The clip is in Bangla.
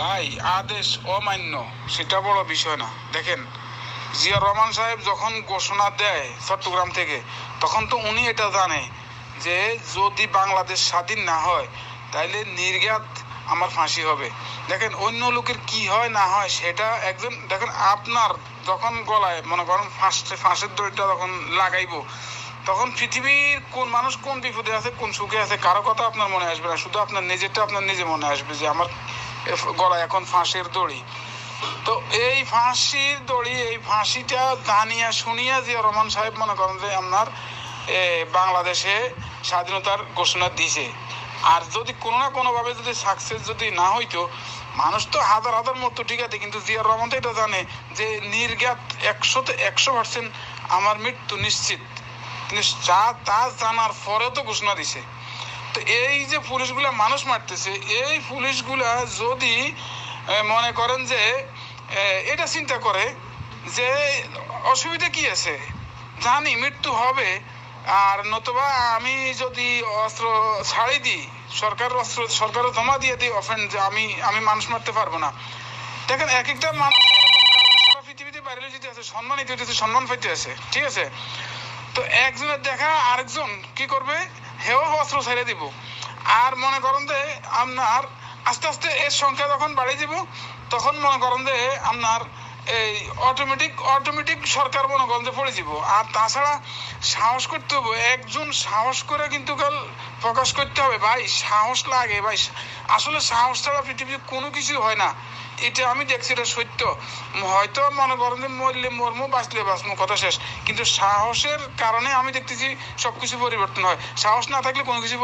ভাই, আদেশ অমান্য, সেটা বড় বিষয় না। দেখেন জিয়া রহমান সাহেব যখন ঘোষণা দেয় চট্টগ্রাম থেকে, তখন তো উনি এটা জানে যে যদি বাংলাদেশ স্বাধীন না হয়, তাইলে নির্ঘাত আমার ফাঁসি হবে। দেখেন, অন্য লোকের কি হয়, না হয়, সেটা একজন, দেখেন, আপনার যখন গলায়, মনে করেন ফাঁসে ফাঁসের দড়িটা যখন লাগাইবো, তখন পৃথিবীর কোন মানুষ কোন বিপদে আছে, কোন সুখে আছে, কারও কথা আপনার মনে আসবে না। শুধু আপনার নিজেরটা আপনার নিজে মনে আসবে যে আমার গলায় এখন ফাঁসের দড়ি। তো এই ফাঁসির দড়ি, এই ফাঁসিটা জানিয়া শুনিয়া জিয়া রহমান সাহেব মনে করেন যে আপনার বাংলাদেশে স্বাধীনতার ঘোষণা দিছে। আর যদি কোনো না কোনোভাবে যদি সাকসেস যদি না হইতো, মানুষ তো হাজার হাজার মতো ঠিক আছে, কিন্তু জিয়ার রহমান তো এটা জানে যে নির্ঘাত একশোতে একশো পার্সেন্ট আমার মৃত্যু নিশ্চিত। কিন্তু যা তা জানার পরেও তো ঘোষণা দিছে। তো এই যে পুলিশগুলা মানুষ মারতেছে, এই পুলিশগুলা যদি মনে করেন যে এটা চিন্তা করে যে অসুবিধা কি আছে? জানি মৃত্যু হবে, আর নতুবা আমি যদি অস্ত্র ছাড়ি দিই, সরকার অস্ত্র, সরকারও জমা দিয়ে দিই অফেন্ড যে আমি আমি মানুষ মারতে পারব না। দেখেন এক একটা মানুষ পৃথিবীতে বাইরে যেতে আছে, সম্মানিত হইতেছে সম্মান পাইতে আছে, ঠিক আছে? তো একজনের দেখা, আরেকজন কি করবে? হেও অস্ত্র ছেড়ে দিব। আর মনে করেন যে আপনার আস্তে আস্তে এর সংখ্যা যখন বাড়িয়ে দিব, তখন মনে করেন যে আপনার এই অটোমেটিক অটোমেটিক সরকার মনে করেন যে পড়ে যাব আর তাছাড়া সাহস করতে হবে। একজন সাহস করে কিন্তু কাল প্রকাশ করতে হবে। ভাই, সাহস লাগে, ভাই। আসলে সাহস ছাড়া পৃথিবীতে কোনো কিছু হয় না। এটা আমি দেখছি, এটা সত্য। হয়তো মনে করেন মরলে মরমু, বাঁচলে বাঁচমু, কথা শেষ। কিন্তু সাহসের কারণে আমি দেখতেছি সবকিছু পরিবর্তন হয়। সাহস না থাকলে কোনো কিছু